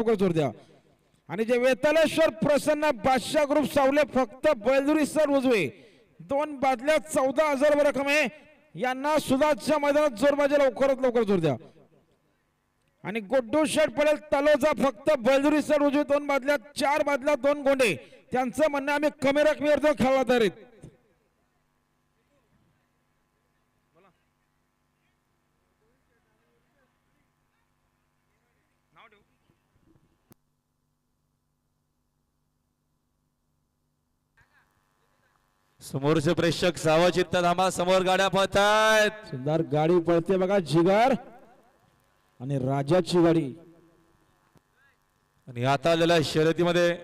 लवकर जोर द्या. आणि जे वेतालेश्वर प्रसन्न बादशाह ग्रुप सावले फक्त बैलदुरी सर उजवे. दोन बादल्या चौदा हजार रक्कम आहे. यांना सुधाच्या मैदानात जोर पाहिजे लवकरात लवकर जोर द्या. आणि गोड्डू शेट पडेल तलोजा फक्त बैलदुरी सर उजवे दोन बादल्या चार बादल्या दोन गोंडे. त्यांचं म्हणणं आम्ही कमी रकमेवर खेळला तरी समोरचे प्रेक्षक सावचित्त धामा समोर गाड्या पळतायत. सुंदर गाडी पळते बघा जिगार आणि राजाची गाडी. आणि आता आलेल्या शर्यतीमध्ये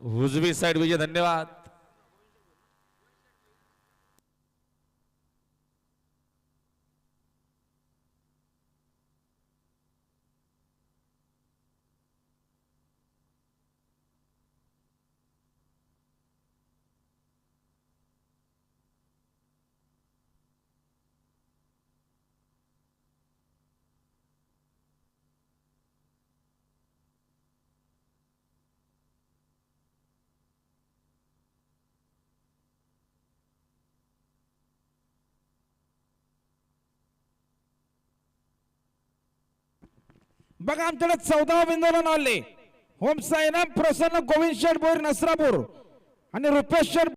उजवी साईड विजय धन्यवाद. बघा आमच्याकडे चौदा विंदोलन आले. होम साईनाम प्रसन्न गोविंद शेठ बोर नसरापूर आणि रुपेश शेठ